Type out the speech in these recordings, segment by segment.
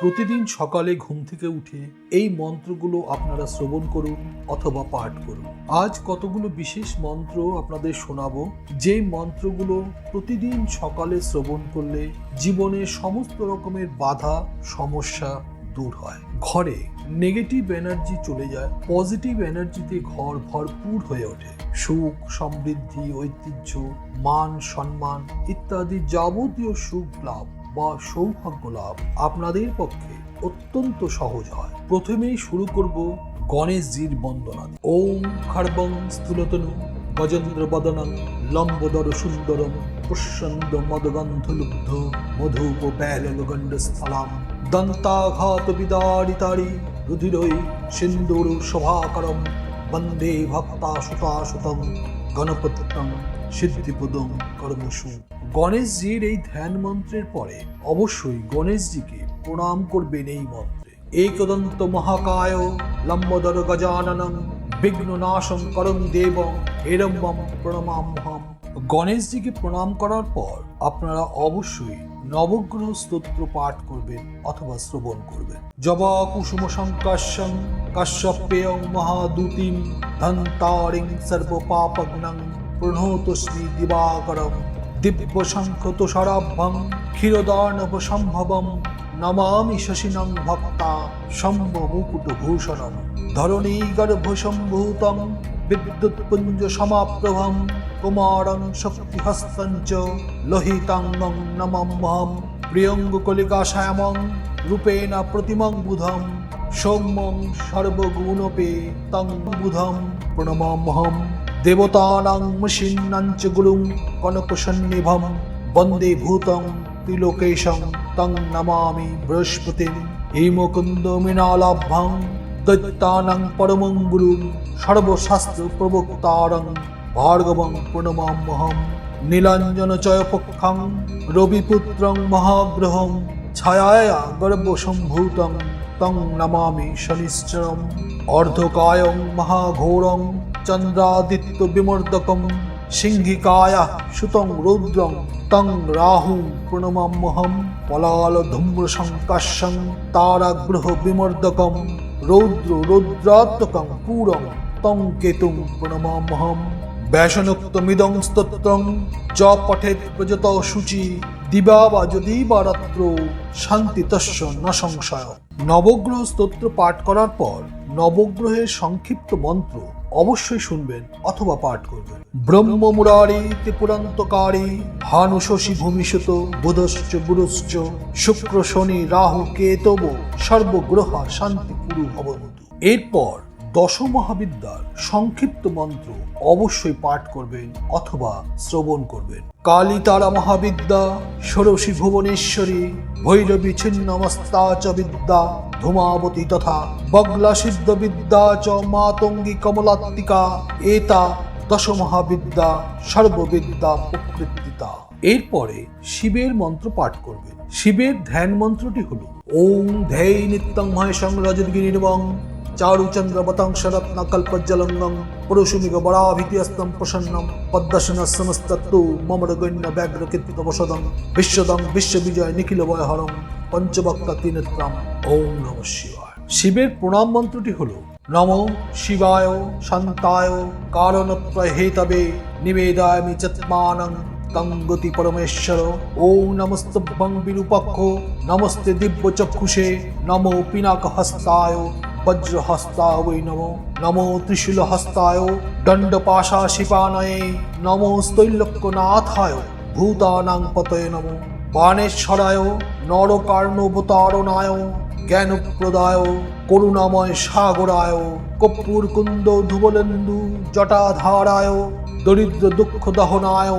প্রতিদিন সকালে ঘুম থেকে উঠে এই মন্ত্রগুলো আপনারা শ্রবণ করুন অথবা পাঠ করুন। আজ কতগুলো বিশেষ মন্ত্র আপনাদের শোনাবো? যে মন্ত্রগুলো প্রতিদিন সকালে শ্রবণ করলে জীবনে সমস্ত রকমের বাধা, সমস্যা দূর হয়। ঘরে নেগেটিভ এনার্জি চলে যায় পজিটিভ এনার্জিতে ঘর ভরপুর হয়ে ওঠে। সুখ, সমৃদ্ধি, ঐতিহ্য, মান, সম্মান ইত্যাদি যাবতীয় সুখ লাভ বা সৌভাগ্য লাভ আপনাদের পক্ষে অত্যন্ত সহজ হয়। প্রথমেই শুরু করব গণেশজির বন্দনা। ওম খড়বং স্থূলতনু, গজেন্দ্র বদনং, লম্বদর সুন্দরম পুষ্যন্দ মদগন্ধলুব্ধ মধুপ ব্যালগণ্ড স্থলাম। দন্তাঘাত বিদারিতারি, রুধিরৈ সিন্দুর শোভাকরম, বন্দে ভক্তাশুতাশুতম গণপত্যং সিদ্ধিপদম কর্মসু। গণেশজির এই ধ্যান মন্ত্রের পরে অবশ্যই গণেশজিকে প্রণাম করবেন এই মন্ত্রে। এই একদন্ত মহাকায় লম্বদর গজাননম বিঘ্ন নাশম করম দেব এরম্বম প্রণমামহম গণেশজিকে প্রণাম করার পর আপনারা অবশ্যই নবগ্রহ স্তোত্র পাঠ করবেন অথবা শ্রবণ করবেন। জবা কুসুম সংকাশ্যং কাশ্যপেয় মহাদূতিম ধন্তারিং সর্ব পাপগ্নং প্রণোতস্মি দিবাকরম দিব্য শঙ্খ তুষারাভ্যং ক্ষীরদানব সম্ভবম নমামি শশিনং ভক্তা শম্ভ মুকুট ভূষণম ধরণী গর্ভ সম্ভূতম বিদ্যুৎপুঞ্জ সমাপ্রভম কুমারং শক্তিহস্তং চ লোহিতাঙ্গং নমম্যহম প্রিয়ঙ্গ কলিকা রূপেণ প্রতিমং বুধম, সৌম্যং সর্বগুণপে তং বুধম প্রণমামহম দেবতানাং মশিন্নাং চ গুরুং কনকসন্নিভম বন্দে ভূতং ত্রিলোকেশং তং নমামি বৃহস্পতিম হেমকুন্দ মৃণালাভ্যং দৈত্যানাং পরমং গুরুং সর্বশাস্ত্র প্রবক্তারং ভার্গবং প্রণমাম্যহম নীলাঞ্জন চয়পক্ষং রবিপুত্রং মহাগ্রহম ছায়ায়া তং নমামি শনিশ্চরম অর্ধকায়ং মহাঘোরং চন্দ্রাদিত্য বিমর্দকম সিংহিকায়া সুতং রৌদ্রং তং রাহুং প্রণমাম্যহম পলাল ধূম্র সংকাশ্যং তারাগ্রহ বিমর্দকম রৌদ্র রৌদ্রাত্মকং পুরং তং কেতুং প্রণমাম্যহম ব্যাসনোক্তমিদং স্তোত্রং য পঠেৎ প্রযত শুচি দিবা বা যদি বা রাত্র শান্তি তস্য ন সংশয় নবগ্রহ স্তোত্র পাঠ করার পর নবগ্রহের সংক্ষিপ্ত মন্ত্র অবশ্যই শুনবেন অথবা পাঠ করবেন। ব্রহ্ম মুরারি ত্রিপুরান্তকারী ভানু শশী ভূমিসুত বুধশ্চ বুরুশ্চ শুক্র শনি রাহু কেতব সর্বগ্রহ শান্তি পুরু ভবতু। এরপর দশ মহাবিদ্যার সংক্ষিপ্ত মন্ত্র অবশ্যই পাঠ করবেন অথবা শ্রবণ করবেন। কালী তারা মহাবিদ্যা ষোড়শী ভুবনেশ্বরী ভৈরবী ছিন্নমস্তা চ বিদ্যা, ধূমাবতী তথা বগলা সিদ্ধ বিদ্যা চ মাতঙ্গী কমলাত্মিকা, এতা দশ মহাবিদ্যা সর্ববিদ্যা প্রকৃতিতা। এরপরে শিবের মন্ত্র পাঠ করবেন। শিবের ধ্যান মন্ত্রটি হল ওম ধেয় নিত্যং মহেশং রজদ্গিরির্বং চারুচন্দ্রবতং প্রসন্নম পদ্মসন সমস্তত্তু মমরগণ্য ব্যাঘ্র কীর্তবসদম বিশ্বদম বিশ্ববিজয় নিখিল বয়হরম পঞ্চবক্তা ত্রিনেত্রাম ওম নম শিবায় শিবের প্রণাম মন্ত্রটি হল নম শিবায় শান্তায় কারণত্রয় হেতবে নিবেদামি চত্মানং তং গতি পরমেশ্বর ওম নমস্তভ্যং বিরূপক্ষ নমস্তে দিব্য চক্ষুষে নমো পিনাক হস্তায় বজ্রহস্তায় বৈ নমো নমো ত্রিশূল হস্তায় দণ্ডপাশা শিপানয়ে নমো স্তৈলক্যনাথায় ভূতানাং পতয়ে নমো। বাণেশ্বরায়, নরকার্ণবতারণায়, জ্ঞানপ্রদায়, করুণাময় সাগরায় কর্পূর কুন্দ ধুবলেন্দু জটাধারায় দরিদ্র দুঃখ দহনায়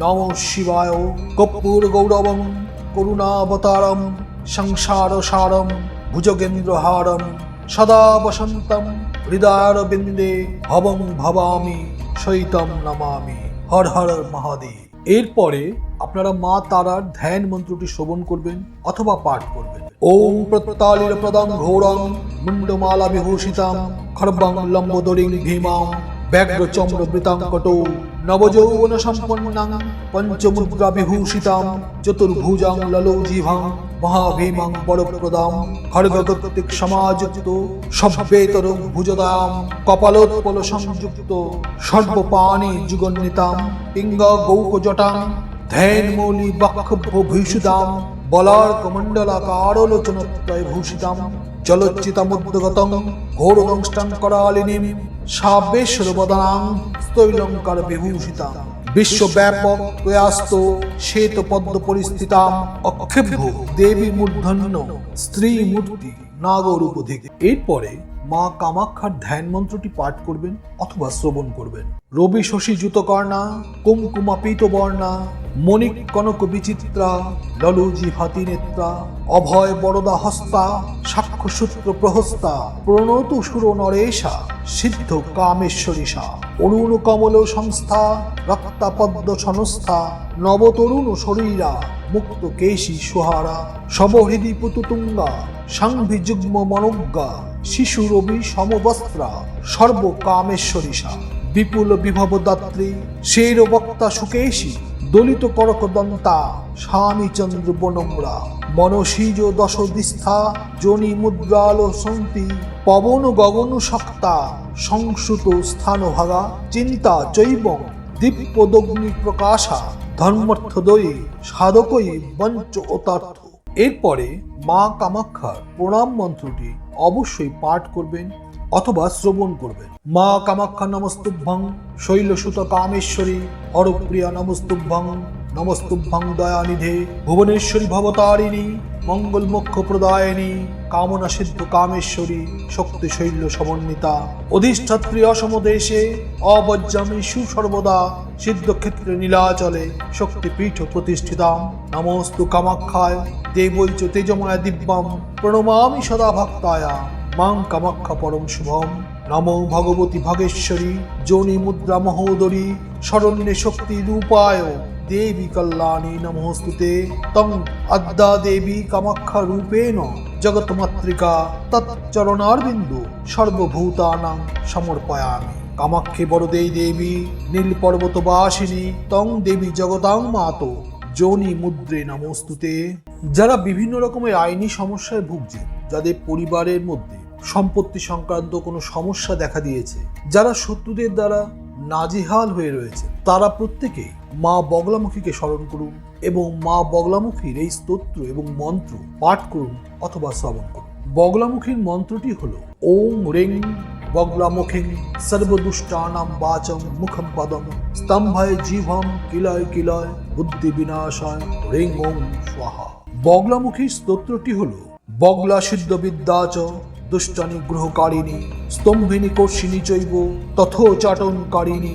নম শিবায় কর্পূর গৌরবম, করুণাবতারম সংসার সারম ভুজগেন্দ্রহারম সদা বসন্তম হৃদয়ের বিন্দে ভবং ভবামি সৈতম নমামি, হর হর মহাদেব। এরপরে আপনারা মা তারার ধ্যান মন্ত্রটি শ্রবণ করবেন অথবা পাঠ করবেন। ওম প্রত্তালির প্রদং ঘোরং মুন্ডমালা বিভূষিতাম, খর্বং লম্বোদরিং ভীমাম ব্যাঘ্রচম্র বৃতাঙ্কট নবযৌবন সম্পন্নাং পঞ্চমুদ্রা বিভূষিতাম চতুর্ভুজাং ললোজিভাং মহাভীমাং বরপ্রদাম খড়গগতিক সমাযুক্ত সভ্যেতর ভুজদাম কপালোৎপল সংযুক্ত সর্বপাণি যুগন্বিতাম পিঙ্গ গৌকজটাং ধ্যানমৌলি বক্ষভ্য ভূষিতাম বলার্ক মণ্ডলাকারলোচনত্রয় ভূষিতাম জলচ্চিতামুদ্গতং ঘোরদংষ্টাং করালিনীম সাবেশ্বরবদনাং স্তৈলঙ্কার বিভূষিতা। বিশ্বব্যাপক প্রয়াস্ত শ্বেত পদ্ম পরিস্থিতা অক্ষেভ্য দেবী মূর্ধন্য স্ত্রী মূর্তি নাগরূপ থেকে এরপরে মা কামাক্ষার ধ্যান মন্ত্রটি পাঠ করবেন অথবা শ্রবণ করবেন। রবি শশী যুতকর্ণা কুমকুমা পীতবর্ণা, মণিক কনক বিচিত্রা, ললুজি হাতি নেত্রা, অভয় বরদা হস্তা, সাক্ষ্য সূত্র প্রহস্তা, প্রণত সুর নরেশা, সিদ্ধ কামেশ্বরীষা অরুণ কমল সংস্থা, রক্তাপদ্ম সংস্থা নবতরুণ শরীরা, মুক্ত কেশী সুহারা, সবহৃদি পুতুতুঙ্গা সাংভি যুগ্ম মনোজ্ঞা। শিশু রবি সমবস্ত্রা, সর্বকামেশ্বরীষা। বিপুল বিভব দাত্রী শের বক্তা সুকেশী, দলিত করকদন্তা স্বামী চন্দ্র বনমরা। মনসীজ দশ দিস্থা জনি মুদ্রাল সন্তি পবন গগন সক্তা সংসুত স্থান ভাগা চিন্তা চৈব দীপ্যদগ্নি প্রকাশা ধর্মর্থদয়ী সাধকই বঞ্চ অতার্থ। এরপরে মা কামাক্ষার প্রণাম মন্ত্রটি অবশ্যই পাঠ করবেন অথবা শ্রবণ করবেন। মা কামাক্ষা নমস্তুভ্যং শৈলসুত কামেশ্বরী হরপ্রিয়া নমস্তুভ্যং। নমস্তুভ্যং দয়ানিধে ভুবনেশ্বরী ভবতারিণী মঙ্গল মোক্ষ প্রদায়িনী, কামনা সিদ্ধ কামেশ্বরী, শক্তি শৈল সমন্বিতা। অধিষ্ঠাত্রী অসম দেশে, অবজ্জামী সুসর্বদা, সিদ্ধক্ষেত্রে নীলাচলে, শক্তিপীঠ প্রতিষ্ঠিতাম। নমস্তু কামাক্ষায়, দেবৈচ তেজময়া দিব্যাম, প্রণমামি সদা ভক্তায়া। মাং কামাক্ষা পরম শুভম। নমো ভগবতী ভাগেশ্বরী যোনি মুদ্রা মহোদরী, শরণ্যে শক্তি রূপায়। দেবী কল্যাণী নমস্তুতে তং আদ্যা দেবী কামাক্ষা রূপেণ জগৎমাতৃকা তৎচরণারবিন্দু সর্বভূতানাং সমর্পয়ামি। কামাক্ষে বরদেই দেবী নীল পর্বতবাসিনী তং দেবী জগতাং মাতো যোনি মুদ্রে নমস্তুতে। যারা বিভিন্ন রকমের আইনি সমস্যায় ভুগছে, যাদের পরিবারের মধ্যে সম্পত্তি সংক্রান্ত কোনো সমস্যা দেখা দিয়েছে, যারা শত্রুদের দ্বারা নাজেহাল হয়ে রয়েছে, তারা প্রত্যেকেই মা বগলামুখীকে স্মরণ করুন এবং মা বগলামুখীর এই স্তোত্র এবং মন্ত্র পাঠ করুন অথবা শ্রবণ করুন। বগলামুখীর মন্ত্রটি হল ওম রিং বগলামুখিং সর্বদুষ্টানাম বাচম মুখম পদম স্তম্ভায় জীবম কিলয় কিলয় বুদ্ধি বিনাশায় রিং ওম স্বাহা। বগলামুখী স্তোত্রটি হল, বগলা সিদ্ধ বিদ্যা চ দুষ্টানি গ্রহকারিণী স্তম্ভিনী কর্ষিণী চৈব তথোচাটনকারিণী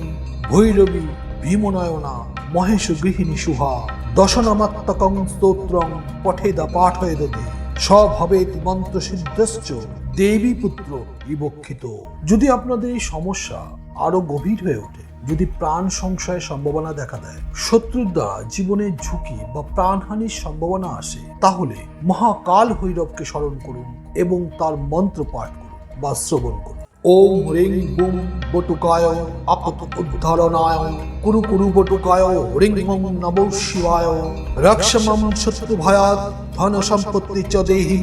ভৈরবী ভীমনয়না মহেশ গৃহিণী সুহা দশনামাত্মকং স্তোত্রং, পঠেদা পাঠয়েদতে স্বভাবেত মন্ত্র সিদ্ধশ্চ, দেবী পুত্র বিবক্ষিত। যদি আপনাদের এই সমস্যা আরও গভীর হয়ে ওঠে, যদি প্রাণ সংশয়ের সম্ভাবনা দেখা দেয়, শত্রুর দ্বারা জীবনের ঝুঁকি বা প্রাণহানির সম্ভাবনা আসে, তাহলে মহাকাল ভৈরবকে স্মরণ করুন এবং তার মন্ত্র পাঠ করুন বা শ্রবণ করুন। ওম রিং বুম বটুকায় আপত উদ্ধারণায়, কুরু কুরু বটুকায় রিং মম নব শিবায়। রক্ষমম শত্রু ভয়াত ধন সম্পত্তি চ দেহি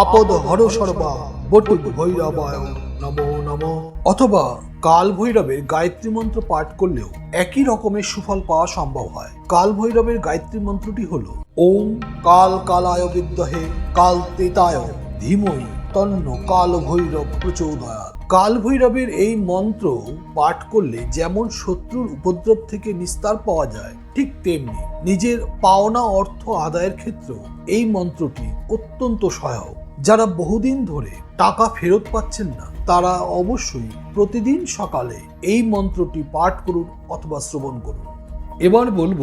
আপদ হর সর্বা বটু ভৈরবায় নমো নমো। অথবা কাল ভৈরবের গায়ত্রী মন্ত্র পাঠ করলেও একই রকমের সুফল পাওয়া সম্ভব হয়। কাল ভৈরবের গায়ত্রী মন্ত্রটি হল, ওম কাল কালায় বিদ্যহে, কাল তেতায় ধীমই তন্ন কাল ভৈরব প্রচোদয়া কাল ভৈরবের এই মন্ত্র পাঠ করলে যেমন শত্রুর উপদ্রব থেকে নিস্তার পাওয়া যায়, ঠিক তেমনি নিজের পাওনা অর্থ আদায়ের ক্ষেত্রেও এই মন্ত্রটি অত্যন্ত সহায়ক। যারা বহুদিন ধরে টাকা ফেরত পাচ্ছেন না, তারা অবশ্যই প্রতিদিন সকালে এই মন্ত্রটি পাঠ করুন অথবা শ্রবণ করুন। এবার বলব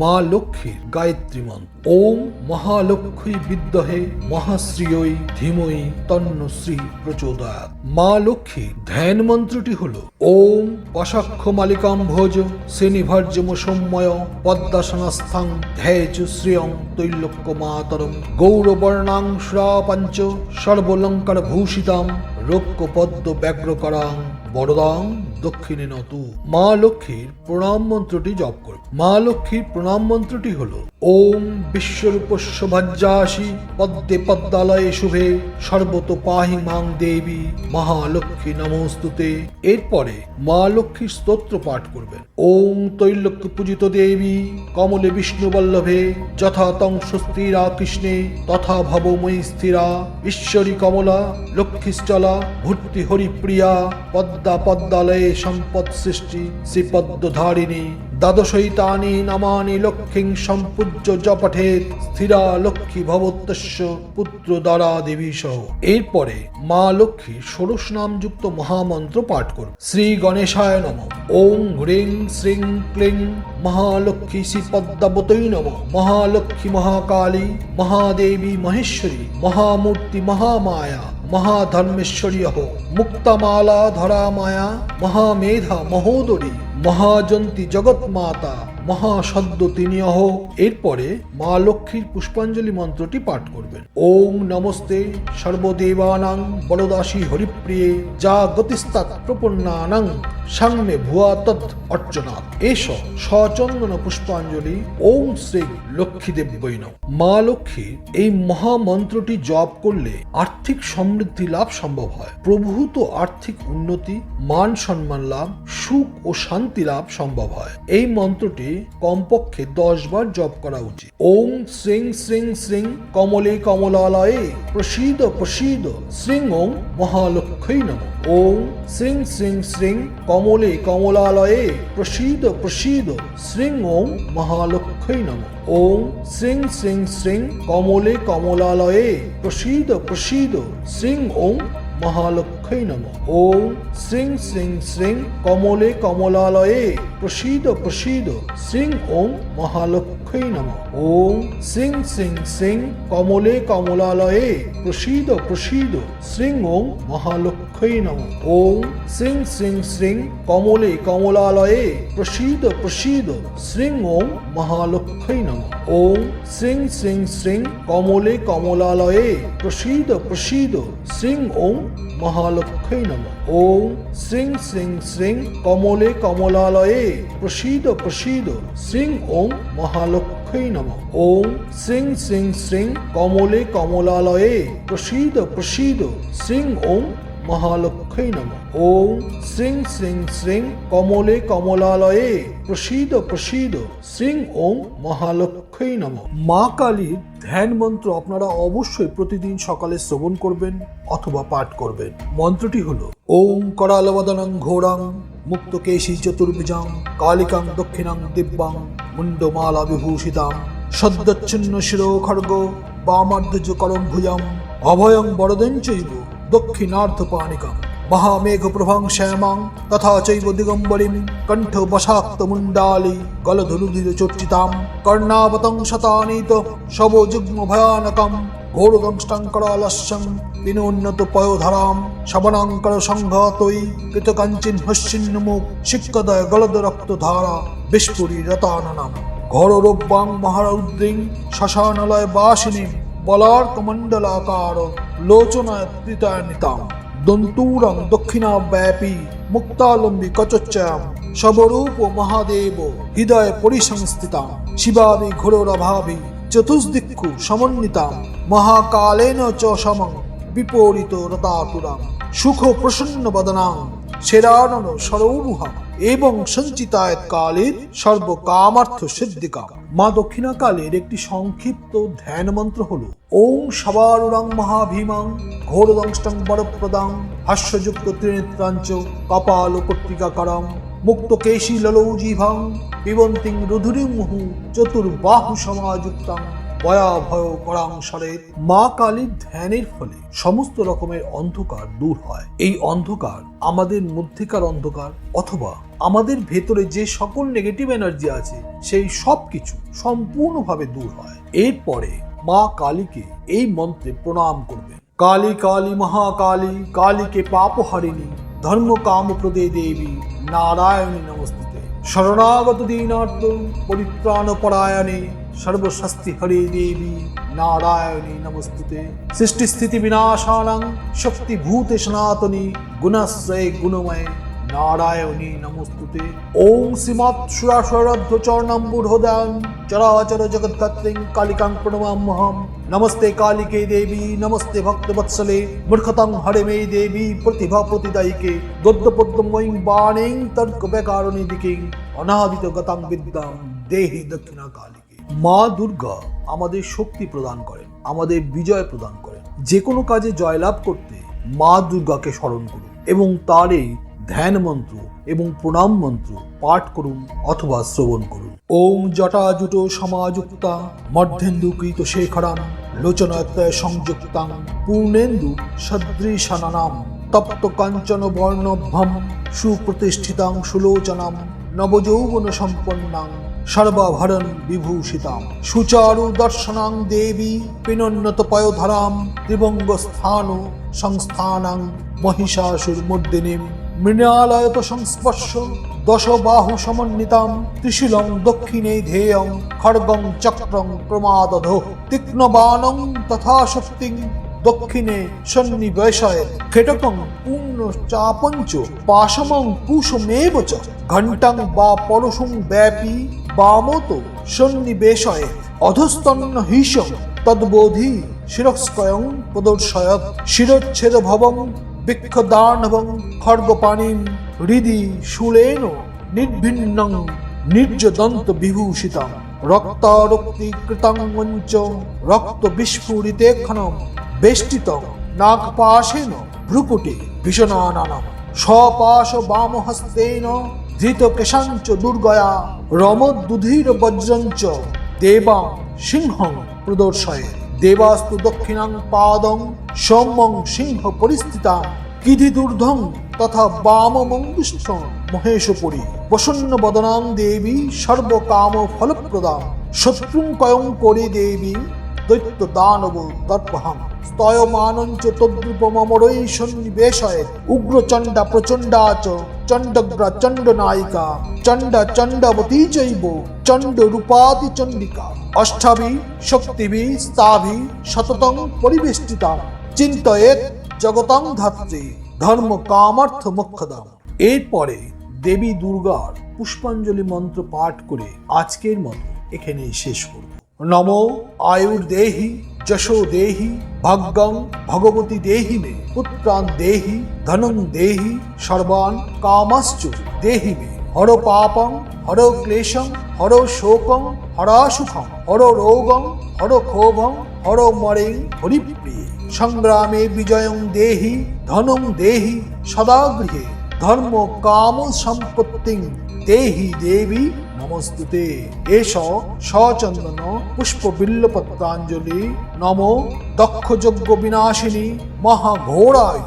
মা লক্ষ্মীর গায়ত্রী মন্ত্র। ওম মহালক্ষ্মী বিদ্যহে মহাশ্রীয়ই ধীময়ী তন্নশ্রী প্রচোদয়াৎ। মা লক্ষ্মী ধ্যান মন্ত্রটি হল, ওম পশাক্ষ মালিকাম ভোজ শ্রেণীভার্যম সৌম্যয় পদ্মাসনস্থাং ধ্যাচ শ্রিয়ং তৈলক্য মাতরম গৌরবর্ণাং শ্রাপাঞ্চ সর্বলঙ্কার ভূষিতাম রক্ষ পদ্ম ব্যগ্র করাং বড়দাং দক্ষিণে নতু মা লক্ষ্মীর প্রণাম মন্ত্রটি জপ করবে মা লক্ষ্মীর প্রণাম মন্ত্রটি হলো, ওম বিশ্বরূপস্য ভাজ্যাসি, পদ্মে পদ্মালয়ে শুভে, সর্বত পাহি মাং দেবী মহালক্ষ্মী নমস্তুতে। এরপরে মা লক্ষ্মীর স্তোত্র পাঠ করবেন। ওম তৈলক্য পূজিত দেবী, কমলে বিষ্ণু বল্লভে, যথা তং স্বস্তিরা কৃষ্ণে, তথা ভবময়ী স্থিরা, ঈশ্বরী কমলা লক্ষ্মীশ্চলা ভূর্তি হরিপ্রিয়া, পদ্মা পদ্মালয়ে সম্পদ সৃষ্টি, শ্রীপদ্মধারিণী, দ্বাদশৈতানি নামানি লক্ষ্মীং সম্পূজ্য জপঠেত, স্থিরা লক্ষ্মী ভবতস্য পুত্র দ্বারা দেবী সহ। এরপরে মা লক্ষ্মী ষোড়শ নামযুক্ত মহামন্ত্র পাঠ করুন। শ্রী গণেশায় নম। ওং হ্রিং শ্রীং ক্লিং মহালক্ষ্মী শ্রী পদ্মাবতৈ নম। মহালক্ষ্মী মহাকালী, মহাদেবী মহেশ্বরী, মহামূর্তি মহামায়া মহাধর্মেশ্বরী অহ মুক্তামালা ধরা মায়া মহামেধা মহোদরী মহাজন্তী জগৎ মাতা মহাসদ্য তিনি অহ। এরপরে মা লক্ষ্মীর পুষ্পাঞ্জলি মন্ত্রটি পাঠ করবেন। ওং নমস্তে সর্বদেবানাং বড়দাসী হরিপ্রিয়ে যা গতিস্তাৎ প্রপন্নানাং সাংমে ভুয়া তৎ অর্চনাথ এস সচন্দন পুষ্পাঞ্জলি ওং শ্রী লক্ষ্মী নমঃ। মা লক্ষ্মীর এই মহামন্ত্রটি জপ করলে আর্থিক সমৃদ্ধি লাভ সম্ভব হয়। প্রভূত আর্থিক উন্নতি, মান সম্মান লাভ, সুখ ও শান্তি লাভ সম্ভব হয়। এই মন্ত্রটি কমপক্ষে দশ বার জপ করা উচিত। ওং শ্রিং শ্রিং শ্রিং কমলে কমলালয়ে প্রসীদ প্রসীদ শ্রিং ওং মহালক্ষ্মী নম। ওং শ্রিং শ্রিং শ্রিং কমলে কমলালয়ে প্রসীদ প্রসীদ শ্রিং ওং মহালক্ষ্মী নম। ওং শ্রিং শ্রিং শ্রিং কমলে কমলালয়ে প্রসীদ প্রসীদ শ্রিং ওং মহালক্ষ্মী নম ওম শ্রিং শ্রিং শ্রিং কমলে কমলালয়ে। প্রসীদ প্রসীদ। শ্রিং ওং মহালক্ষ্মী। নম ওং শ্রিং শ্রিং শ্রিং কমলে কমলালয়ে প্রসীদ প্রসীদ শ্রিং ওং মহালক্ষ্মী নম ওং শ্রিং শ্রিং শ্রিং কমলে কমলালয়ে প্রসীদ প্রসীদ শ্রিং ওং মহালক্ষ্মী নম ওং শ্রিং শ্রিং শ্রিং কমলে কমলালয়ে প্রসীদ প্রসীদ শ্রিং ওং মহালক্ষ্মী নম ওং শ্রিং শ্রিং শ্রিং কমলে কমলালয়ে প্রসীদ প্রসীদ শ্রিং ওং মহালক্ষ্মী নম। ওং শ্রীং শ্রীং শ্রীং কমলে কমলালয়ে। প্রসীদ প্রসীদ। শ্রীং ওং মহালক্ষ্মী নম। ওং শ্রিং শ্রিং শ্রিং কমলে কমলালয়ে প্রসীদ প্রসীদ। শ্রিং ওং মহালক্ষ্মী নম। মা কালীর ধ্যান মন্ত্র আপনারা অবশ্যই প্রতিদিন সকালে শ্রবণ করবেন অথবা পাঠ করবেন। মন্ত্রটি হলো ওং করালবদনং ঘোরাং মুক্তকেশী চতুর্ভুজাং কালিকাং দক্ষিণাং দিব্যাং মুন্ডমালা বিভূষিতাং সদ্যচ্ছিন্ন শিরো খড়গ বামার্ধজ করম ভুজাম অভয়ং বরদং চৈব। দক্ষিণার্ধ পানিকাম মহামেঘ প্রভাং শ্যামাং তথা চৈব দিগম্বরিম কণ্ঠ বসাক্ত মুন্ডালি গলধরুধির চর্চিতাম কর্ণাবতং শতানীত শব যুগ্ম ভয়ানকম ঘোরদংষ্টাঙ্করালস্যং বিনোন্নত পয়োধরাম শবনাঙ্কর সংঘাতই কৃতকাঞ্চিন হস্যিন্নমুখ শিক্ষদয় গলদ রক্ত ধারা বিস্ফুরি রতাননাম মহারৌদ্রিং বলার্ক মণ্ডলাকার লোচনায় দক্ষিণাব্যাপী মুক্তালম্বী কচচ্চয়াম শবরূপ মহাদেব হৃদয় পরিসংস্থিতাম শিবাবি ঘোরভাবি চতুর্দিক্ষু সমন্বিতাম মহাকালেন চ সমং বিপরীত রতাতুরাম সুখ প্রসন্ন বদনাং সেরানন সরৌরুহা এবং সঞ্চিতায়ত কালের সর্বকামার্থ সিদ্ধিকা মা দক্ষিণা কালের একটি সংক্ষিপ্ত ধ্যান মন্ত্র হল ওং সবারুরাং মহাভীমাং ঘোরদংষ্টং বরপ্রদাং হাস্যযুক্ত ত্রিনেত্রাঞ্চ কপাল পট্টিকাকারাম মুক্ত কেশী ললৌজিভাং পিবন্তিং রুধুরিং মুহু চতুর্বাহু সমাযুক্তাং ভয়াভয় করাং সরেত মা কালীর ধ্যানের ফলে সমস্ত রকমের অন্ধকার দূর হয়। এই অন্ধকার আমাদের মধ্যেকার অন্ধকার অথবা আমাদের ভেতরে যে সকল নেগেটিভ এনার্জি আছে, সেই সব কিছু সম্পূর্ণভাবে দূর হয়। এরপরে মা কালীকে এই মন্ত্রে প্রণাম করবে কালী কালী, মহাকালী, কালীকে পাপ হারিণী, ধর্ম কাম প্রদে দেবী, নারায়ণী নমস্তে শরণাগত দীনার্থ পরিত্রাণ পরায়ণে সর্বশস্তি হরে দেবী নারায়ণী নমস্তুতে। সৃষ্টি স্থিতি বিনাশানাং শক্তি ভূতে সনাতনী, গুণাশ্রয়ে গুণময় নারায়ণী নমস্তুতে। ওম শ্রীমৎ সুরাসরদ্ধ চরণাম্বুর্হদান চরাচর জগদ্ধাত্রীং কালিকাং প্রণমাম্যহম নমস্তে কালিকে দেবী, নমস্তে ভক্তবৎসলে। মূর্খতাং হরে মে দেবী, প্রতিভা প্রতিদায়িকে গদ্য পদ্মময়ীং বাণীং তর্ক ব্যাকারণী দিকে। অনাদিত গতাং বিদ্যাং, দেহি দক্ষিণা কালিকে মা দুর্গা আমাদের শক্তি প্রদান করেন, আমাদের বিজয় প্রদান করেন। যে কোনো কাজে জয়লাভ করতে মা দুর্গাকে স্মরণ করুন এবং তার এই ধ্যান মন্ত্র এবং প্রণাম মন্ত্র পাঠ করুন অথবা শ্রবণ করুন। ওম জটাজুট সমাযুক্তা মধ্যেন্দু কৃত শেখরাম লোচনত্রয় সংযুক্তাং, পূর্ণেন্দু সদৃশানাম তপ্ত কাঞ্চন বর্ণভ্যম, সুপ্রতিষ্ঠিতাং সুলোচনাম, নবযৌবন সম্পন্নাং সর্বাভরণ বিভূষিতাম। সুচারু দর্শনাং দেবী পিনোন্নত পয়োধরাম ত্রিবঙ্গ স্থান সংস্থানাং মহিষাসুরমর্দিনীম মৃণালয়ত সংস্পর্শ দশ বাহু সমন্বিতাম, ত্রিশূলং দক্ষিণে ধেয়ং খড়গং চক্রং প্রমাদধ। তীক্ষ্ণ বাণং তথা শক্তিং দক্ষিণে সন্নিবেশয় খেটকং পূর্ণ চাপঞ্চ পাশমং কুশমেব চ। ঘণ্টাং বা পরশুং ব্যাপী বামত সন্নিবেশয় অধস্তন্ন হিসং তদ্বোধি শিরস্কয়ং প্রদর্শয়ত শিরচ্ছেদ ভবং বৃক্ষদানবং খড়গপাণিম হৃদি শূলেন নির্ভিন্নং নির্যদন্ত বিভূষিতাম রক্তারক্তি কৃতাং মঞ্চ রক্ত বিস্ফুরিতে ক্ষণম বেষ্টিত ধৃত কেশাঞ্চ দুর্গয়া রমদুধীর বজ্রঞ্চ দেবাং সিংহং প্রদর্শয়ে। দেবাস্তু দক্ষিণাং পাদং সৌম্যং সিংহ পরিস্থিতাং কিধি দুর্ধং তথা বামমঙ্গুষ্ঠ মহেশপুরী। প্রসন্ন বদনাং দেবী সর্বকাম ফলপ্রদাম। শত্রুং কয়ং করে দেবী দৈত্য দানব দর্পহং স্তয়মানঞ্চ তদ্রূপমরৈ সন্নিবেশয়ে উগ্রচণ্ডা প্রচণ্ডা চ চণ্ডগ্রা চণ্ড নায়িকা চণ্ডা চণ্ডাবতী চৈব চণ্ড রূপাতি চণ্ডিকা। অষ্টাভি শক্তিভি স্তাভি শততং পরিবেষ্টিতা চিন্তয়েত জগতং ধাত্রী ধর্ম কামার্থ মোক্ষদাম। এরপরে দেবী দুর্গার পুষ্পাঞ্জলি মন্ত্র পাঠ করে আজকের মতো এখানেই শেষ করব। নম আয়ুর দেহি যশো দেহি ভাগ্যং ভগবতী দেহি মে পুত্রান দেহি, ধনং দেহি সর্বান কামাশ্চ দেহি মে, হর পাপং হর ক্লেশং হর শোকং হরাসুখং হর রোগং হর ক্ষোভং হর মরেং হরিপ্রিয়ে। সংগ্রামে বিজয়ং দেহি, ধনং দেহি, সদা গৃহে। ধর্ম কাম সম্পত্তিং দেহি দেবী নমস্তুতে এস সচন্দন পুষ্প বিল্লপত্রাঞ্জলি নম দক্ষ যজ্ঞ বিনাশিনী মহাঘোড়ায়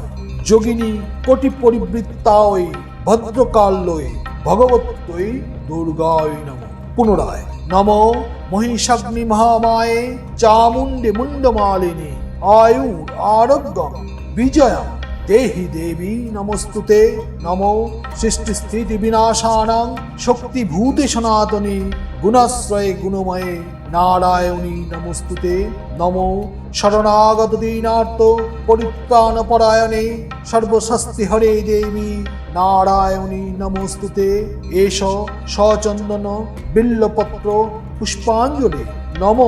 যোগিনী কোটি পরিবৃত্তায় ভদ্রকাল্যই ভগবত্যই দুর্গায় নম পুনরায় নম মহিষাগ্নি মহামায়ে চামুণ্ডে মুন্ডমালিনী আয়ুর আরোগ্য বিজয়া দেহি দেবী নমস্তুতে নম সৃষ্টি স্থিতি বিনাশানাং শক্তিভূতে সনাতনী গুণাশ্রয়ে গুণময়ে নারায়ণী নমস্তুতে নম শরণাগত দীনার্ত পরিত্রাণ পরায়ণে সর্বশস্তি হরে দেবী নারায়ণী নমস্তুতে এষ সচন্দন বিল্লপত্র পুষ্পাঞ্জলি নম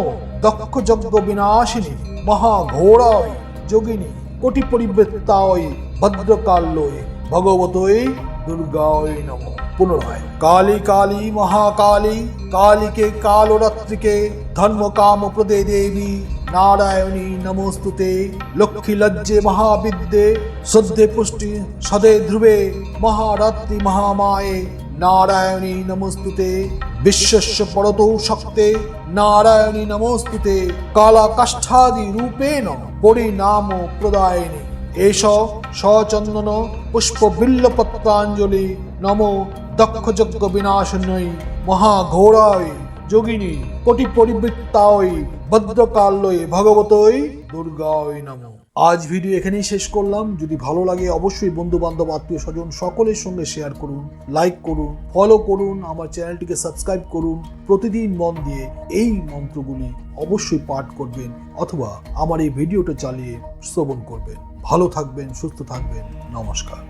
দক্ষ যজ্ঞ বিনাশিনী মহাঘোড়ায় যোগিনী কোটি পরিবৃত্তায় ভদ্রকাল্যয় ভগবতই দুর্গায় নম পুনরায় কালী কালী মহাকালী কালীকে কালরাত্রিকে ধর্ম কাম প্রদে দেবী নারায়ণী নমস্তুতে লক্ষ্মী লজ্জে মহাবিদ্যে সদ্যে পুষ্টি সদে ধ্রুবে মহারাত্রি মহামায়ে নারায়ণী নমস্তুতে, বিশ্বস্য পরতৌ শক্তে, নারায়ণী নমস্তুতে কালা কাষ্ঠাদি রূপেণ পরিণাম প্রদায়িনী। এষ সচন্দন পুষ্প বিল্লপত্রাঞ্জলি নম দক্ষ যজ্ঞ বিনাশনৈ মহাঘোড়ায় যোগিনী কোটি পরিবৃত্তায় ভদ্রকাল্যই ভগবতই দুর্গায় নম। আজ ভিডিও এখানেই শেষ করলাম। যদি ভালো লাগে অবশ্যই বন্ধু বান্ধব আত্মীয় স্বজন সকলের সঙ্গে শেয়ার করুন লাইক করুন ফলো করুন, আমার চ্যানেলটিকে সাবস্ক্রাইব করুন। প্রতিদিন মন দিয়ে এই মন্ত্রগুলি অবশ্যই পাঠ করবেন অথবা আমার এই ভিডিওটা চালিয়ে শ্রবণ করবেন। ভালো থাকবেন, সুস্থ থাকবেন। নমস্কার।